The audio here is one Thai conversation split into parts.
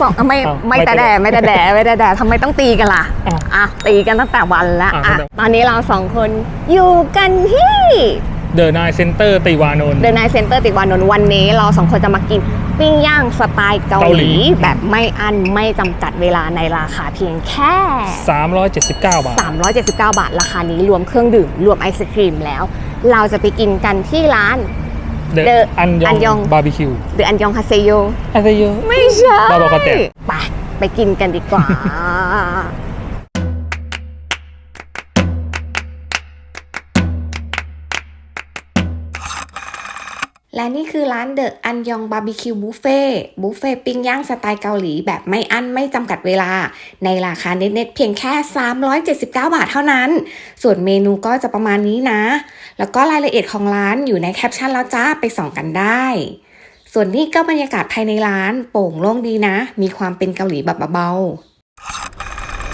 สองไม่อ้าวไม่ไม่แต่แต่แดแดไม่แต่แดไม่แต่แดทำไมต้องตีกันล่ะอ้าวอะตีกันตั้งแต่วันละอะอะไม่เป็นตอนนี้เราสองคนอยู่กันที่เดอะนายเซ็นเตอร์ติวานนท์เดอะนายเซ็นเตอร์ติวานนท์วันนี้เราสองคนจะมากินปิ้งย่างสไตล์เกาเกาหหลีลี แบบไม่อั้นไม่จำกัดเวลาในราคาเพียงแค่ 379 บาท 379 บาท ราคานี้รวมเครื่องดื่ม รวมไอศครีมแล้ว เราจะไปกินกันที่ร้าน เดอะ The อันยอันยอองงบาร์บีคิวหรืออันยองฮาเซโยอะไรเยอะไม่ใช่บาบาคาเตะไปไปกินกันดีกว่า และนี่คือร้านเดอะอันยองบาร์บีคิวบุฟเฟ่บุฟเฟ่ปิ้งย่างสไตล์เกาหลีแบบไม่อั้นไม่จำกัดเวลา ในราคาเน็ตๆเพียงแค่ 379 บาทเท่านั้น ส่วนเมนูก็จะประมาณนี้นะ แล้วก็รายละเอียดของร้านอยู่ในแคปชั่นแล้วจ้าไปส่องกันได้ ส่วนนี้ก็บรรยากาศภายในร้านโปร่งโล่งดีนะ มีความเป็นเกาหลีแบบเบา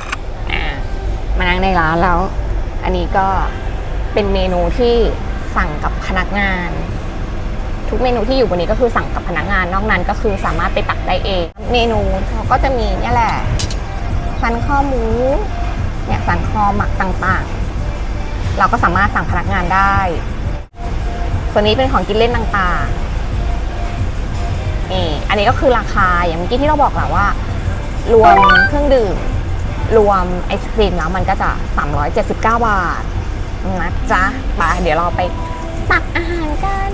ๆมานั่งในร้านแล้ว อันนี้ก็เป็นเมนูที่สั่งกับพนักงาน ทุกเมนูที่อยู่บนนี้ก็คือสั่งกับพนักงาน นอกนั้นก็คือสามารถไปตักได้เอง เมนูเขาก็จะมีเนี่ยแหละสันคอหมูเนี่ยสันคอหมักต่างๆ เราก็สามารถสั่งพนักงานได้ ส่วนนี้เป็นของกินเล่นต่างๆนี่อันนี้ก็คือราคาอย่างเมื่อกี้ที่เราบอกแหละว่า รวมเครื่องดื่ม รวมไอศครีมแล้วมันก็จะ 379 บาทนะจ๊ะไปเดี๋ยวเราไปตักอาหารกัน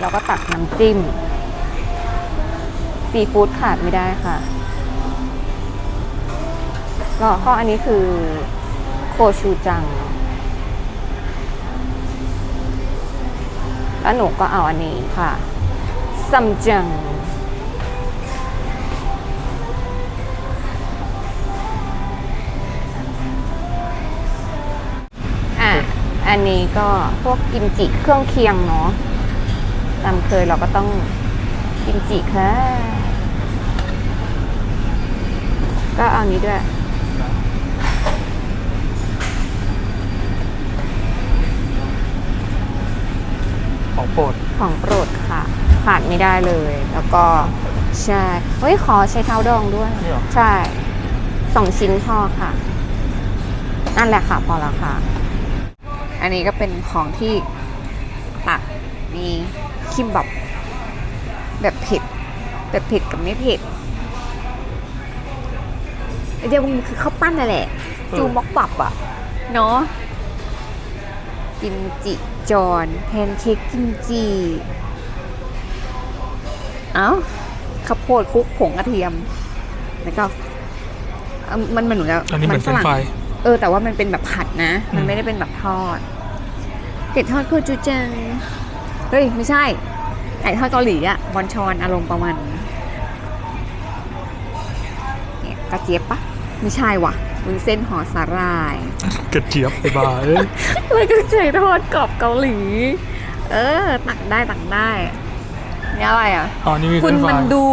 เราก็ตักน้ำจิ้มซีฟู้ดขาดไม่ได้ค่ะแล้วก็อันนี้คือโคชูจัง แล้วหนูก็เอาอันนี้ค่ะซัมจังอะอันนี้ก็พวกกิมจิเครื่องเคียงเนาะ ตามเคยเราก็ต้องกิมจิค่ะ ก็เอานี้ด้วย ของโปรดของโปรดค่ะ ขาดไม่ได้เลย แล้วก็ใช่เฮ้ยขอใช้เท้าดองด้วย นี่เหรอ ใช่สองชิ้นพอค่ะ นั่นแหละค่ะ พอแล้วค่ะ อันนี้ก็เป็นของที่ตัก มีคิมบับ แบบเผ็ด แบบเผ็ดกับไม่เผ็ดเดี๋ยวมันคือข้าวปั้นนั่นแหละ จูม็อกบับอะเนาะกิมจิจอนแพนเค้กกิมจิ เอ้าข้าวโพดคลุกผงกระเทียม แล้วก็เอ่อมันมันเหมือนกับอันนี้เหมือนเฟรนช์ฟรายเออ แต่ว่ามันเป็นแบบผัดนะ มันอืมไม่ได้เป็นแบบทอดเผ็ดทอดโคจูจัง เฮ้ย ไม่ใช่ไก่ทอดเกาหลีอะบอนชอนอารมณ์ประมาณนี้เนี่ยกระเจี๊ยบปะไม่ใช่ว่ะวุ้นเส้นห่อสาหร่าย กระเจี๊ยบไปบาเอ้ยแล้วก็ไก่ทอดกรอบเกาหลี เออ ตักได้ตักได้นี่อะไรอะอ๋อนี่มีเฟคุรณนช์ฟมัรานยดู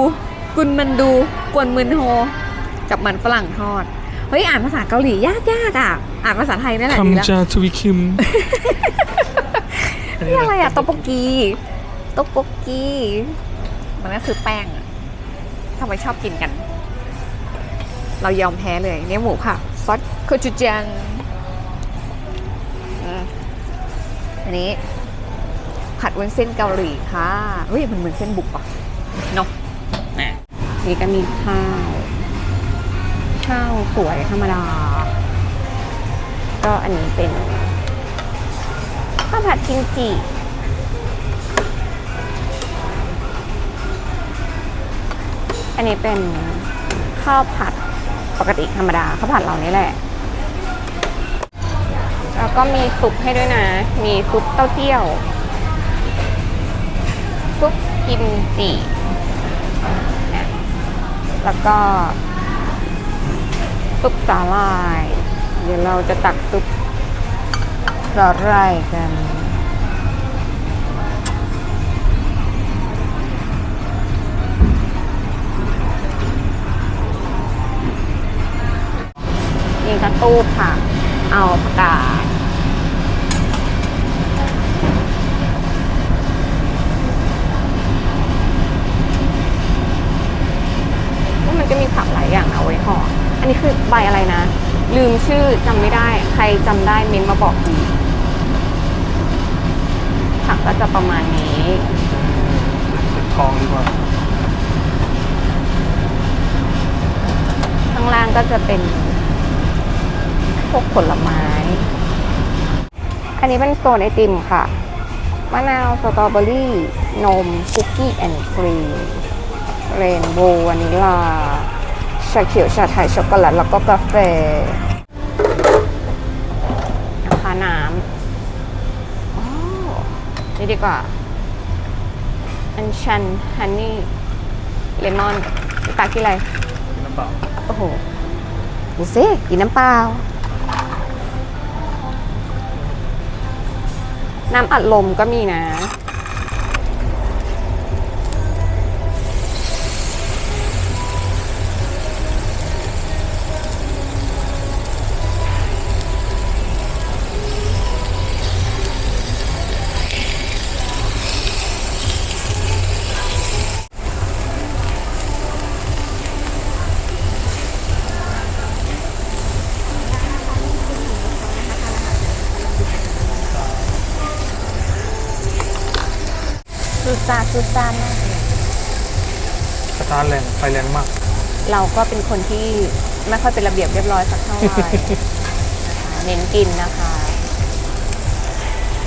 คุณมันดูกวนมืนโฮกับมันฝรั่งทอด เฮ้ย อ่านภาษาเกาหลียากยากอะ อ่านภาษาไทยนี่แหละคัมดีแล้วจาทวิคิม นี่อะไรอะโตโปกีโตโปกีมันก็คือแป้งอะทำไมชอบกินกัน เรายอมแพ้เลยเนี่ยหมูค่ะซอสโคจูจังอันนี้ ผัดวุ้นเส้นเกาหลีค่ะเฮ้ยมันเหมือนเส้นบุกปะเนาะนี่ก็มีข้าว ข้าวสวยธรรมดา ก็อันนี้เป็น ผัดกิมจิอันนี้เป็นข้าวผัดปกติธรรมดาข้าวผัดเรานี่แหละ แล้วก็มีซุปให้ด้วยนะ มีซุปเต้าเจี้ยวซุปกิมจิแล้วก็ซุปสาหร่าย เดี๋ยวเราจะตักซุป สาหร่ายกันมีกระตูบค่ะเอาผักกาดมันจะมีผักหลายอย่างเอาไว้ห่ออันนี้คือใบอะไรนะลืมชื่อจำไม่ได้ ใครจำได้เม้นมาบอกที ผักก็จะประมาณนี้เป็นทองดีกว่าข้างล่างก็จะเป็นพวกผลไม้ อันนี้เป็นโซนไอติมค่ะ มะนาวสตรอเบอรี่ นม คุกกี้แอนด์ครีม เรนโบว์วานิลา ชาเขียว ชาไทย ช็อกโกแลต แล้วก็กาแฟนะคะน้ำอ๋อ นี่ดีกว่าอันชันฮันนี่เลมอนตากินอะไรน้ำเปล่าโอ้โหดูสิกินน้ำเปล่า น้ำอัดลมก็มีนะ แรงไฟแรงมาก เราก็เป็นคนที่ไม่ค่อยเป็นระเบียบเรียบร้อยสักเท่าไหร่นะคะเน้นกินนะคะ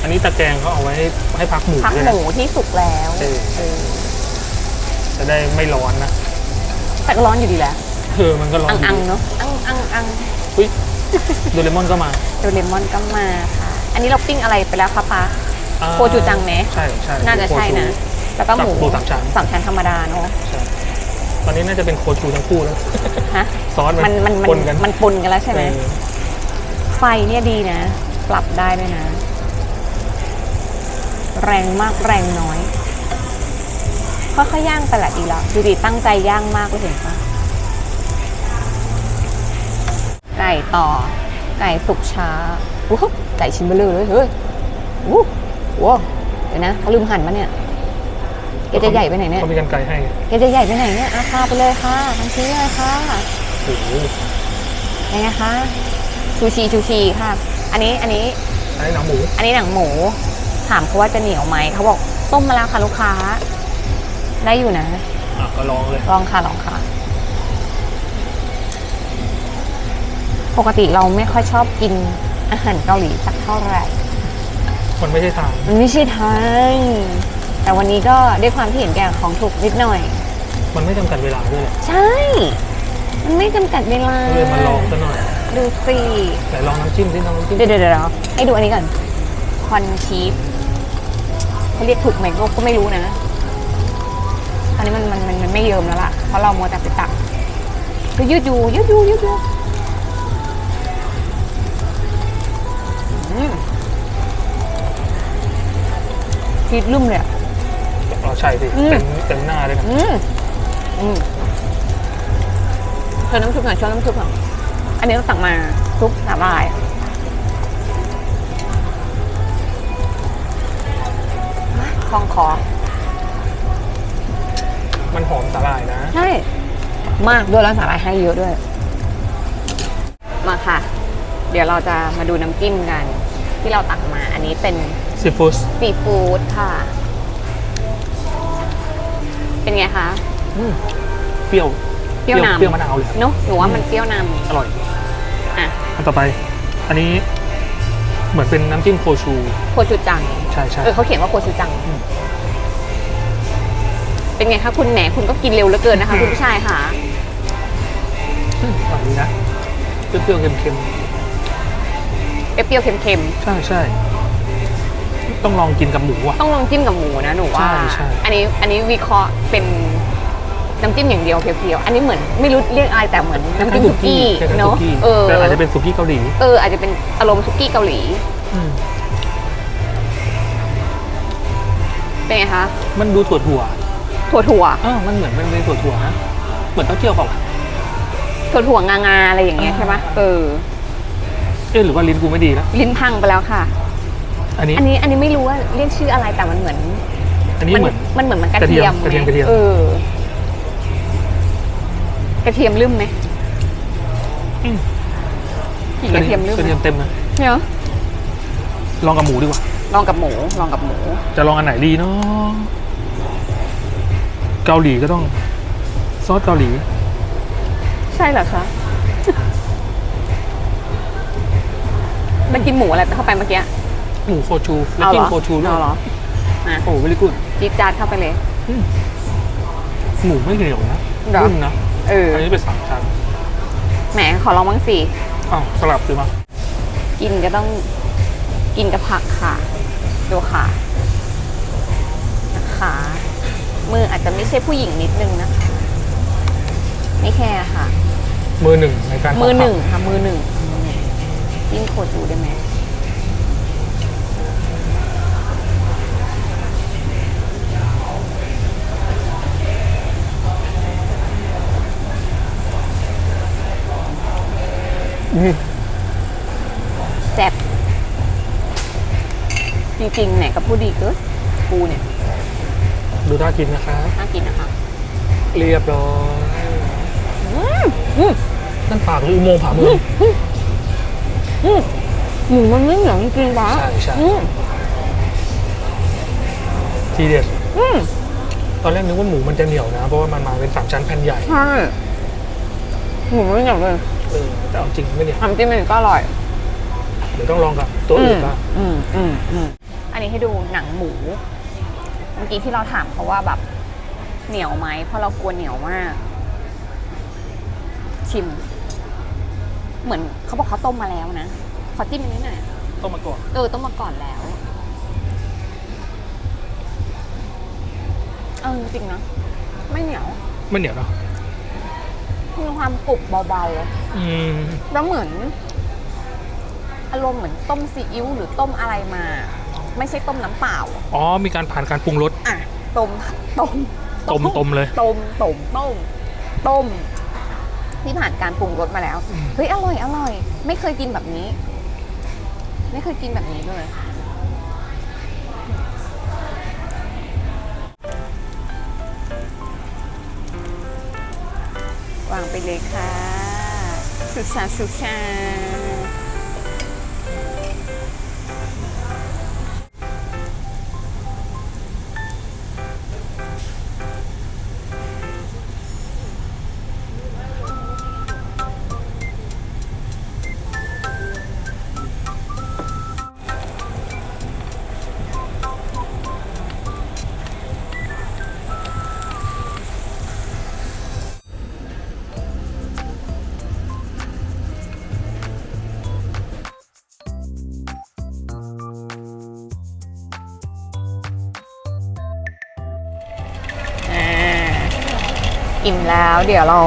อันนี้ตะแกรงเขาเอาไว้ให้ให้พักหมูผักด้วยหนะ มูที่สุกแล้วเออ เออจะได้ไม่ร้อนนะแต่ก็ร้อนอยู่ดีแหละ เออมันก็ร้อนอังอังยู่ๆเนาะอังอังอังอุ้ยโดเรมอนก็มาโดเรมอนก็มาค่ะ อันนี้เราปิ้งอะไรไปแล้วคะป้า อ่าโคจูจังไหม ใช่ใช่น่าจะใช่นะแล้วก็หมูกับหมูสามชั้น สามชั้นธรรมดาเนาะ ใช่ต อนนี้น่าจะเป็นโคชูทั้งคู่แล้วฮะซอสมันมันปมันนกันมันปนกันแล้วใช่ไหมเออไฟเนี่ยดีนะ ปรับได้ด้วยนะ แรงมากแรงน้อยค่อยๆย่างไปแหละดีแล้วดูดิตั้งใจย่างมากเลยเห็นปะไก่ต่อ ไก่สุกช้าวู้ไก่ชิ้นเบลอเลยเฮ้ยวู้ว้าวเดี๋ยวนะเขาลืมหั่นมาเนี่ย แกจะใหญ่ไปไหนเนี่ยเขามีกันไกลให้แกจะใหญ่ไปไหนเนี่ยอาคาไปเลยค่ะทั้งชิ้นเลยค่ะโอ้โหยังไงคะชูชีชูชีค่ะ อันนี้อันนี้ อันนี้หนังหมู อันนี้หนังหมู ถามเขาว่าจะเหนียวไหมเขาบอกต้มมาแล้วค่ะลูกค้า ได้อยู่นะอะก็ลองเลยลองค่ะลองค่ะ ปกติเราไม่ค่อยชอบกินอาหารเกาหลีสักเท่าไหร่ มันไม่ใช่ทาง มันไม่ใช่ทาง แต่วันนี้ก็ด้วยความที่เห็นแก่ของถูกนิดหน่อย มันไม่จำกัดเวลาด้วยแหละใช่ มันไม่จำกัดเวลาก็เลยมาลองซะหน่อยดูสิไหนลองน้ำจิ้มสิลองน้ำจิ้มเดี๋ยวเดี๋ยวเดี๋ยวให้ดูอันนี้ก่อนคอนชีฟเขาเรียกถูกไหมก็ก็ไม่รู้นะตอนนี้มันมันมันมันไม่เยิมแล้วล่ะ เพราะเรามัวแต่ไปตักก็ยืดอยู่ยืดอยู่ยืดอยู่อืมชีสลุ่มเลยอะอ๋อ ใช่สิอืมเต็มเต็มหน้าเลยนะอืมอืมเชิญน้ำซุปหน่อยเชิญน้ำซุปหน่อยอันนี้เราสั่งมาซุปสาหร่ายคลองคอ มันหอมสาหร่ายนะ ใช่ มากด้วยแล้วสาหร่ายให้เยอะด้วย มาค่ะ เดี๋ยวเราจะมาดูน้ำจิ้มกัน ที่เราตักมา อันนี้เป็นซีฟู้ดซีฟู้ดค่ะเป็น ไงคะเปรี้ยวเปรี้ยวนำ เปรี้ยวมะนาวเลยเนอะหนูว่ามันเปรี้ยวนอร่อยำอะอันต่อไป อันนี้เหมือนเป็นน้ำจิ้มโคชู โคชูจัง ใช่ใช่ เออเขาเขียนว่าโคชูจัง อืม เป็นไงคะคุณแหนคุณก็กินเร็วเหลือเกินนะคะ คุณผู้ชายค่ะอืมอร่อยดีนะ เปรี้ยวๆเค็มเปรี้ยวๆเค็มๆ ใช่ใช่ ต้องลองกินกับหมูอะๆต้องลองจิ้มกับหมูนะหนูว่า ใช่ใช่ อันนี้อันนี้วิเคราะห์เป็นน้ำจิ้มอย่างเดียวเพียวๆ อันนี้เหมือนไม่รู้เรียกอะไรแต่เหมือนน้ำจิ้มสุกี้คล้ายๆเนาะสุกี้เออแต่อาจจะเป็นสุกี้เกาหลีเอออาจจะเป็นอารมณ์สุกี้เกาหลีอืมเป็นไงคะมันดูถั่วถั่วถั่วถั่วๆเออมันเหมือนมันเป็นถั่วถั่วๆนะเหมือนเต้าเจี้ยวเปล่าวะถั่วถั่วงางาอะไรอย่างเงี้ยอ่าใช่ปะเออ เอ๊ะหรือว่าลิ้นกูไม่ดีแล้วลิ้นพังไปแล้วค่ะ อันนี้อันนี้อันนี้ไม่รู้ว่าเรียกชื่ออะไรแต่มันเหมือน อันนี้เหมือนมันเหมือนมันกระกระเทีเทียยมมกระเทียมกระเทียมเออกระเทียมลืมไหมอืมกลิ่นกระเทียมลืมกระไหมเทียมเต็มนะเนาะลองกับหมูดีกว่าลองกับหมูลองกับหมู จะลองอันไหนดีเนาะเกาหลีก็ต้อง ซอสเกาหลี ใช่เหรอคะมันกินหมูอะไรเข้าไปเมื่อกี้ หมูโคชูแล้วเอาเหกิรนอโคชูด้วยเอาเหรออะโอ้เวลิกุดจี๊ดจาดเข้าไปเลย หมูไม่เหนียวนะเหรอ นุ่มนะเอออันนี้เป็นสามชั้นแหมขอลองบ้างสิ อ้าวสลับสิมากินก็ต้องกินกับผักค่ะ ดูค่ะนะคะมืออาจจะไม่ใช่ผู้หญิงนิดนึงนะคะไม่แคร์ค่ะ มือหนึ่งในการมือหนึ่งทำค่ะมือหนึ่งมือหนึ่งจิ้มโคจูได้ไหม กินนะครับ น่ากินนะคะเรียบร้อยนั่นปากหรืออุโมงค์ผาเมืองหมูมันไม่เหนียวจริงๆปะใช่ใช่อืมทีเด็ด อืมตอนแรกนึกว่าหมูมันจะเหนียวนะ เพราะว่ามันมาเป็นสามชั้นแผ่นใหญ่ใช่หมูไม่เหนียวเลยเออแต่เอาจริงไม่เหนียวทำจิ้มมันก็อร่อยเดี๋ยวต้องลองกับตัวอื่นบ้างอืมอืมอืมอันนี้ให้ดูหนังหมู เมื่อกี้ที่เราถามเขาว่าแบบเหนียวไหมเพราะเรากลัวเหนียวมาก ชิม เหมือนเขาบอกเขาต้มมาแล้วนะขอจิ้มอันนี้หน่อยต้องมาก่อนเออต้มมาก่อนแล้วเออจริงๆนะไม่เหนียวไม่เหนียวเนาะมีความกรุบเบาอืม ๆแล้วเหมือน อารมณ์เหมือนต้มซีอิ๊วหรือต้มอะไรมา ไม่ใช่ต้มน้ำเปล่า อ๋อ มีการผ่านการปรุงรส อะต้มต้มต้มต้มเลย ต้มต้มต้มต้ม ที่ผ่านการปรุงรสมาแล้วอืมเฮ้ย อร่อย อร่อย ไม่เคยกินแบบนี้ ไม่เคยกินแบบนี้เลย วางไปเลยค่ะสุชาสุชา อิ่มแล้ว เดี๋ยวเรา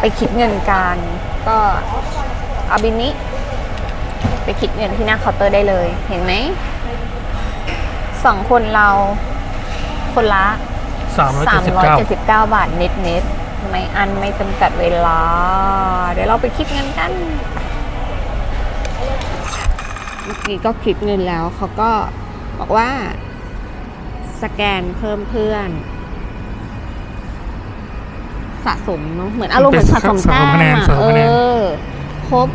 ไปคิดเงินกันก็เอาบินนี้ ไปคิดเงินที่หน้าเคาน์เตอร์ได้เลยเห็นไหมสองคนเราคนละสามร้อยเจ็ดสิบเก้า379 บาทเน็ตเน็ตๆไม่อันไม่จำกัดเวลา เดี๋ยวเราไปคิดเงินกันเมื่อกี้ก็คิดเงินแล้วเขาก็บอกว่า สแกนเพิ่มเพื่อน สะสมเนอะเหมือนอารมณ์เหมือนสะสมแต้มสะสมคะแนนอะสะสมเอคะแนนอครบ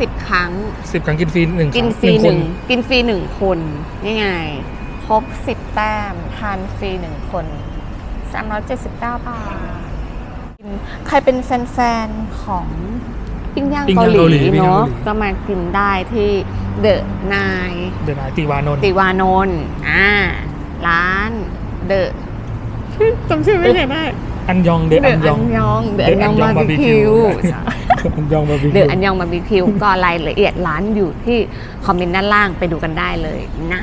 สิบครั้งสิบครั้งกินฟรีหนึ่งกินครั้งฟรีหคนึ่งกินฟรีหนึ่งคนนี่ไงครบสิบแต้มทานฟรีหนึ่งคนสามร้อยเจ็ดสิบเก้าบาทใครเป็นแฟนๆของปิ้งย่างปิ้งเกาย่างหลีเกาหลีปิ้งย่างเนาะเกาหลีก็มากินได้ที่เดอะนายเดี๋ยวนายตีวานนท์ติวานนท์อ่าร้านเดอะจำชื่อไม่ได้ อันยองเดเดอัอะนยอัองนยองเดอะอันยอง The บา Anyong ร์บีคิว Barbecue อันยองบาร์บีเดคิวอะอันยองบาร์บีคิวก็รายละเอียดร้านอยู่ที่คอมเมนต์ด้านล่างไปดูกันได้เลยนะ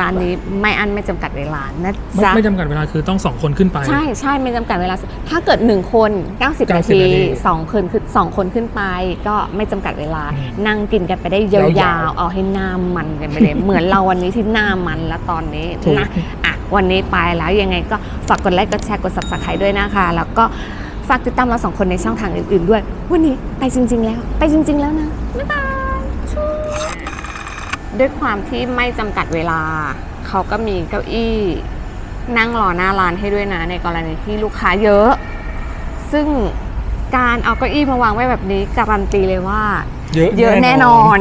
ร้านนี้ไม่อันไม่จำกัดเวลานะไม่จ๊ะไม่จำกัดเวลาคือต้องสองคนขึ้นไป ใช่ใช่ไม่จำกัดเวลา ถ้าเกิด 1 คน 90นา90ทีนาทีสองคนคือสองคนขึ้นไป ก็ไม่จำกัดเวลาอืมนั่งกินกันไปได้ยายาววๆเอาให้หน้ามันกันไปเลย เหมือนเราวันนี้ที่หน้ามันแล้วตอนนี้ถูกนะอะ วันนี้ไปแล้วยังไงก็ฝากกดไลค์กดแชร์กด subscribe ด้วยนะคะ แล้วก็ฝากติดตามเราสองคนในช่องทางอื่น ๆ ด้วย วันนี้ไปจริง ๆ แล้ว ไปจริง ๆ แล้วนะบ๊ายบายชูด้วยความที่ไม่จำกัดเวลา เขาก็มีเก้าอี้ นั่งรอหน้าร้านให้ด้วยนะ ในกรณีที่ลูกค้าเยอะ ซึ่งการเอาเก้าอี้มาวางไว้แบบนี้การันตีเลยว่า เยอะเยอะแน่นอน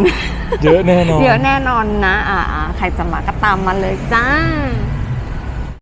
เยอะแน่นอน เยอะแน่นอนนะ อ่าๆใครจะมาก็ตามมาเลยจ้า